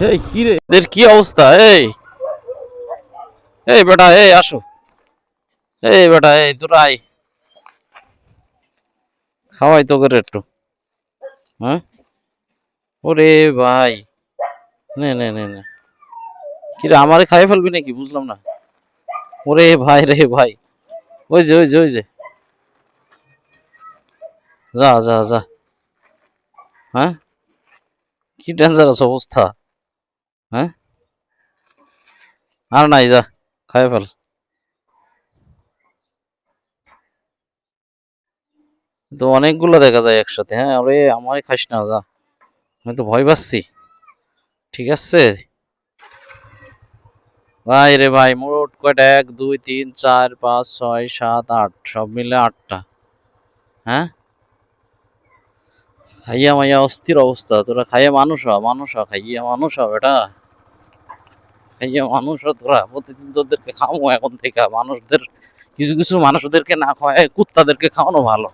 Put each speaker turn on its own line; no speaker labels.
এই, কি রে? এদের কি অবস্থা? এই। এই বেটা, এই, আসো। এই বেটা, এই, তোরা আয়। খাওয়াই তোকে রে একটু। হ্যাঁ? ওরে ভাই। নে নে নে নে। কি রে, আমারে খাই ফেলবি নাকি? বুঝলাম না। ওরে ভাই রে ভাই। ওই যে ওই যে ওই যে। যা যা যা। হ্যাঁ? কি ডেঞ্জারাস অবস্থা। হ্যাঁ? আর নাই, যা, খাই ফেল। তো অনেকগুলো দেখা যায় একসাথে হ্যাঁ আরে আমায় খাস না, যা। আমি তো ভয় পাচ্ছি। ঠিক আছে? ভাই রে ভাই, মোট কয়টা? এক, দুই, তিন, চার, পাঁচ, ছয়, সাত, আট, সব মিলে আটটা। হ্যাঁ? খাইয়া মাইয়া অস্থির অবস্থা, তোরা খাইয়া মানুষ হ মানুষ হ, খাইয়া মানুষ হ, বেটা। খাইয়া মানুষ হ তোরা প্রতিদিন তোদেরকে খাওয়াবো, এখন থেকে মানুষদের, কিছু কিছু মানুষদেরকে না খাওয়ায়, কুত্তাদেরকে খাওয়ানো ভালো।